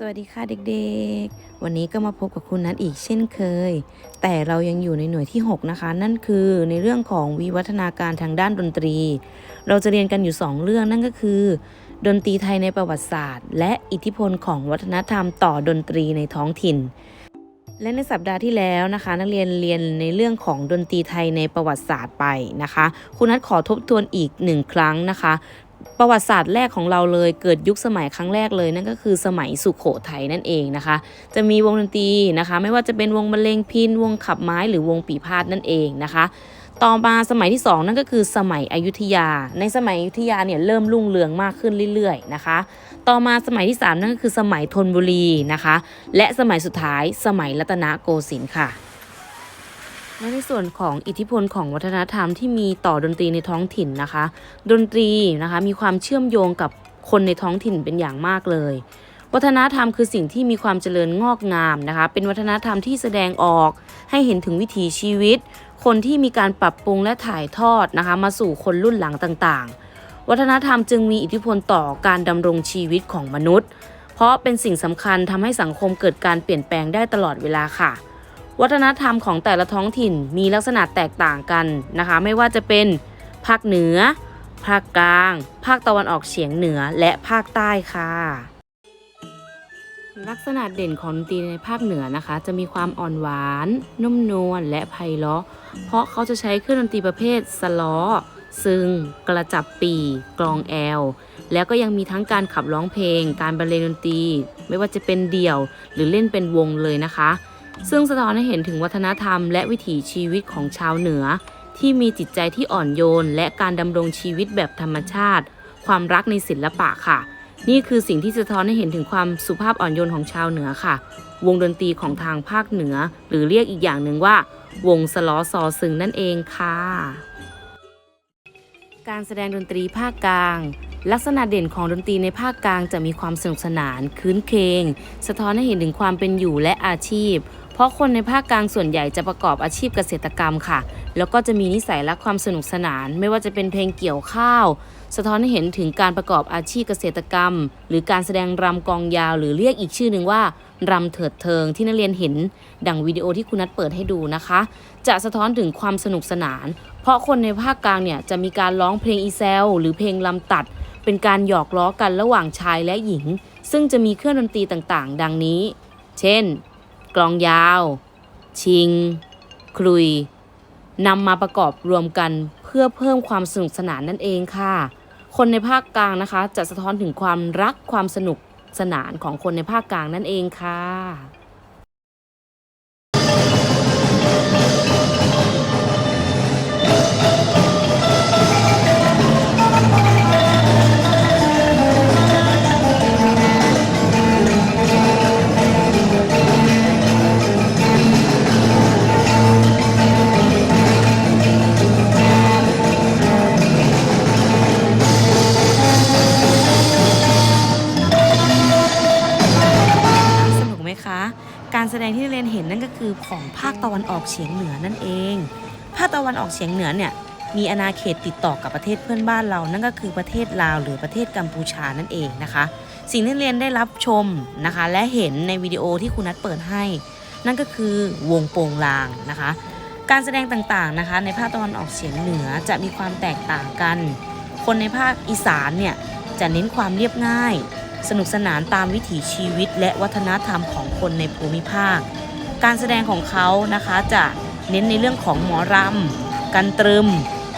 สวัสดีค่ะเด็กๆ วันนี้ก็มาพบกับคุณนัทอีกเช่นเคย แต่เรายังอยู่ในหน่วยที่ 6 นะคะ นั่นคือในเรื่องของวิวัฒนาการทางด้านดนตรี เราจะเรียนกันอยู่ 2 เรื่องนั่นก็คือ ดนตรีไทยในประวัติศาสตร์ และอิทธิพลของวัฒนธรรมต่อดนตรีในท้องถิ่น และในสัปดาห์ที่แล้วนะคะ นักเรียนเรียนในเรื่องของดนตรีไทยในประวัติศาสตร์ไปนะคะ คุณนัทขอทบทวนอีกหนึ่งครั้งนะคะ ประวัติศาสตร์แรกของเราเลยเกิดยุคสมัยครั้งแรกเลยนั่นก็คือสมัยสุขโขทัยนั่นเองนะคะ จะมีวงดนตรีนะคะ ไม่ว่าจะเป็นวงบรรเลงพินวงขับไม้หรือวงปีพาดนั่นเองนะคะต่อมาสมัยที่สองนั่นก็คือสมัยอยุธยา ในสมัยอยุธยาเนี่ยเริ่มรุ่งเรืองมากขึ้นเรื่อยๆนะคะ ต่อมาสมัยที่สามนั่นก็คือสมัยธนบุรีนะคะ และสมัยสุดท้ายสมัยรัตนโกสินทร์ค่ะ และในส่วนของอิทธิพลของวัฒนธรรมที่มีต่อดนตรีในท้องถิ่นนะคะ ดนตรีนะคะมีความเชื่อมโยงกับคนในท้องถิ่นเป็นอย่างมากเลย วัฒนธรรมคือสิ่งที่มีความเจริญงอกงามนะคะ เป็นวัฒนธรรมที่แสดงออกให้เห็นถึงวิถีชีวิต คนที่มีการปรับปรุงและถ่ายทอดนะคะ มาสู่คนรุ่นหลังต่างๆ วัฒนธรรมจึงมีอิทธิพลต่อการดำรงชีวิตของมนุษย์ เพราะเป็นสิ่งสำคัญทำให้สังคมเกิดการเปลี่ยนแปลงได้ตลอดเวลาค่ะ วัฒนธรรมของแต่ละท้องถิ่นมีลักษณะแตกต่างกันนะคะ ไม่ว่าจะเป็นภาคเหนือ ภาคกลาง ภาคตะวันออกเฉียงเหนือและภาคใต้ค่ะ ลักษณะเด่นของดนตรีในภาคเหนือนะคะ จะมีความอ่อนหวาน นุ่มนวลและไพเราะ เพราะเขาจะใช้เครื่องดนตรีประเภทสล้อซึ่งกระจับปีกลองแอล แล้วก็ยังมีทั้งการขับร้องเพลง การบรรเลงดนตรี ไม่ว่าจะเป็นเดี่ยว หรือเล่นเป็นวงเลยนะคะ ซึ่งสะท้อนให้เห็นถึงวัฒนธรรมและวิถีชีวิตของชาวเหนือ ที่มีจิตใจที่อ่อนโยน และการดำรงชีวิตแบบธรรมชาติ ความรักในศิลปะค่ะ นี่คือสิ่งที่สะท้อนให้เห็นถึงความสุภาพอ่อนโยนของชาวเหนือค่ะ วงดนตรีของทางภาคเหนือ หรือเรียกอีกอย่างหนึ่งว่า วงสล้อซอซึงนั่นเองค่ะ การแสดงดนตรีภาคกลางลักษณะเด่นของดนตรีในภาคกลางจะมีความสนุกสนาน คืนเคง สะท้อนให้เห็นถึงความเป็นอยู่และอาชีพ เพราะคนในภาคกลางส่วนใหญ่จะประกอบอาชีพเกษตรกรรมค่ะ แล้วก็จะมีนิสัยและความสนุกสนาน ไม่ว่าจะเป็นเพลงเกี่ยวข้าว สะท้อนให้เห็นถึงการประกอบอาชีพเกษตรกรรม หรือการแสดงรำกองยาว หรือเรียกอีกชื่อหนึ่งว่ารำเถิดเทิงที่นักเรียนเห็น ดังวิดีโอที่คุณนัทเปิดให้ดูนะคะ จะสะท้อนถึงความสนุกสนาน เพราะคนในภาคกลางเนี่ยจะมีการร้องเพลงอีแซลหรือเพลงลำตัด เป็นการหยอกล้อกันระหว่างชายและหญิง ซึ่งจะมีเครื่องดนตรีต่างๆ ดังนี้ เช่น กลองยาว ชิง คลุยนำมาประกอบรวมกันเพื่อเพิ่มความสนุกสนานนั่นเองค่ะ คนในภาคกลางนะคะ จะสะท้อนถึงความรักความสนุกสนานของคนในภาคกลางนั่นเองค่ะ ดงที่เรียนเห็นนั่นก็คือของภาคตะวันออกเฉียงเหนือนั่นเอง ภาคตะวันออกเฉียงเหนือเนี่ยมีอาณาเขตติดต่อกับประเทศเพื่อนบ้านเรา นั่นก็คือประเทศลาวหรือประเทศกัมพูชานั่นเองนะคะ สิ่งที่เรียนได้รับชมนะคะ และเห็นในวิดีโอที่คุณนัทเปิดให้ นั่นก็คือวงโปงลางนะคะ การแสดงต่างๆนะคะ ในภาคตะวันออกเฉียงเหนือจะมีความแตกต่างกัน คนในภาคอีสานเนี่ยจะเน้นความเรียบง่าย สนุกสนานตามวิถีชีวิตและวัฒนธรรมของคนในภูมิภาค การแสดงของเขานะคะจะเน้นในเรื่องของหมอรำกันตรึม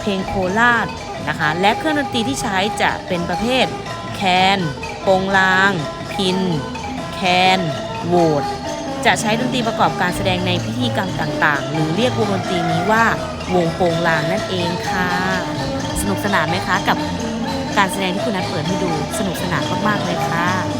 เพลงโคราชนะคะและเครื่องดนตรีที่ใช้จะเป็นประเภท แคนโปงลาง พิน แคนโวดจะใช้ดนตรีประกอบการแสดงในพิธีกรรมต่างๆ หรือเรียกวงดนตรีนี้ว่าวงโปงลางนั่นเองค่ะ สนุกสนานไหมคะกับ การแสดงที่คุณนัทเปิดให้ดูสนุกสนานมากๆเลยค่ะ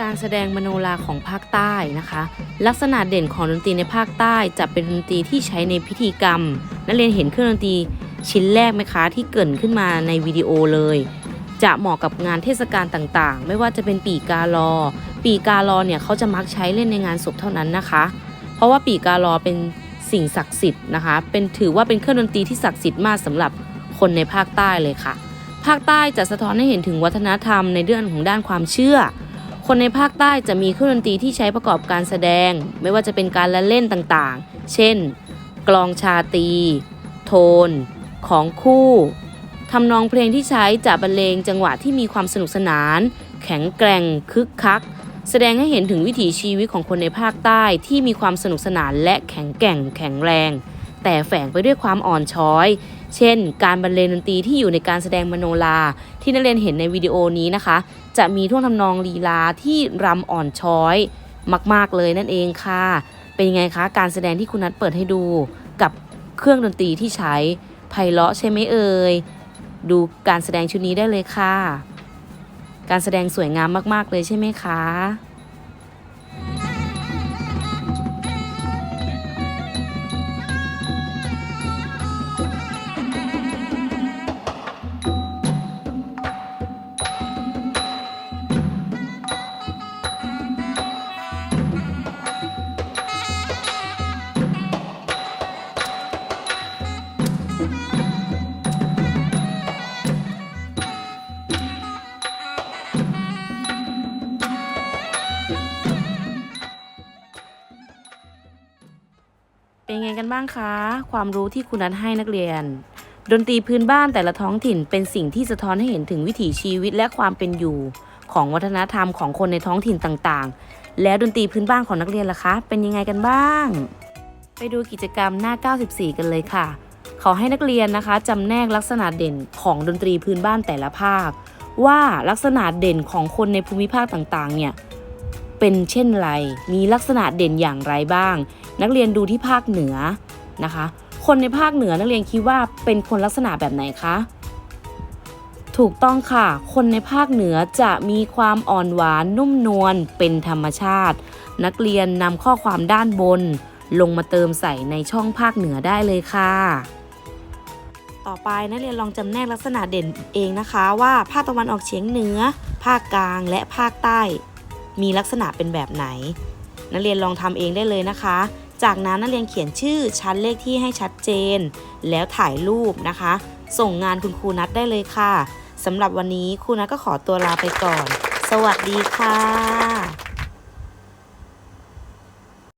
การแสดงมโนราของภาคใต้นะคะ ลักษณะเด่นของดนตรีในภาคใต้จะเป็นดนตรีที่ใช้ในพิธีกรรม นักเรียนเห็นเครื่องดนตรีชิ้นแรกไหมคะ ที่เกิดขึ้นมาในวิดีโอเลย จะเหมาะกับงานเทศกาลต่างๆ ไม่ว่าจะเป็นปีกาลอ ปีกาลอเนี่ยเขาจะมักใช้เล่นในงานศพเท่านั้นนะคะ เพราะว่าปีกาลอเป็นสิ่งศักดิ์สิทธิ์นะคะ เป็นถือว่าเป็นเครื่องดนตรีที่ศักดิ์สิทธิ์มากสำหรับคนในภาคใต้เลยค่ะ ภาคใต้จะสะท้อนให้เห็นถึงวัฒนธรรมในเรื่องของด้านความเชื่อ คนในภาคใต้จะมีเครื่องดนตรีที่ใช้ประกอบการแสดง ไม่ว่าจะเป็นการละเล่นต่างๆ เช่น กลองชาตี โทน ของคู่ทำนองเพลงที่ใช้จะบรรเลงจังหวะที่มีความสนุกสนาน แข็งแกร่งคึกคัก แสดงให้เห็นถึงวิถีชีวิตของคนในภาคใต้ที่มีความสนุกสนานและแข็งแกร่งแข็งแรง แต่แฝงไปด้วยความอ่อนช้อย เช่น การบรรเลงดนตรีที่อยู่ในการแสดงมโนราที่นักเรียนเห็นในวิดีโอนี้นะคะ จะมีท่วงทำนองลีลาที่รำอ่อนช้อยมาก ๆ เลยนั่นเองค่ะ เป็นยังไงคะ การแสดงที่คุณนัทเปิดให้ดูกับเครื่องดนตรีที่ใช้ไพเราะใช่ไหมเอ่ย ดูการแสดงชุดนี้ได้เลยค่ะ การแสดงสวยงามมาก ๆ เลยใช่ไหมคะ ไงกันบ้างคะ ความรู้ที่คุณนัทให้นักเรียน ดนตรีพื้นบ้านแต่ละท้องถิ่นเป็นสิ่งที่สะท้อนให้เห็นถึงวิถีชีวิตและความเป็นอยู่ ของวัฒนธรรมของคนในท้องถิ่นต่างๆ แล้วดนตรีพื้นบ้านของนักเรียนล่ะคะ เป็นยังไงกันบ้าง ไปดูกิจกรรมหน้า 94 กันเลยค่ะ ขอให้นักเรียนนะคะจำแนกลักษณะเด่นของดนตรีพื้นบ้านแต่ละภาค ว่าลักษณะเด่นของคนในภูมิภาคต่างๆ เนี่ยเป็นเช่นไร มีลักษณะเด่นอย่างไรบ้าง นักเรียนดูที่ภาคเหนือนะคะ คนในภาคเหนือนักเรียนคิดว่าเป็นคนลักษณะแบบไหนคะถูกต้องค่ะ คนในภาคเหนือจะมีความอ่อนหวานนุ่มนวลเป็นธรรมชาติ นักเรียนนำข้อความด้านบน ลงมาเติมใส่ในช่องภาคเหนือได้เลยค่ะ ต่อไปนักเรียนลองจำแนกลักษณะเด่นเองนะคะว่าภาคตะวันออกเฉียงเหนือ ภาคกลางและภาคใต้ มีลักษณะเป็นแบบไหน นักเรียนลองทำเองได้เลยนะคะ จากนั้นนักเรียนเขียนชื่อชั้นเลขที่ให้ชัดเจน แล้วถ่ายรูปนะคะ ส่งงานคุณครูนัดได้เลยค่ะสำหรับวันนี้ครูนัดก็ขอตัวลาไปก่อน สวัสดีค่ะ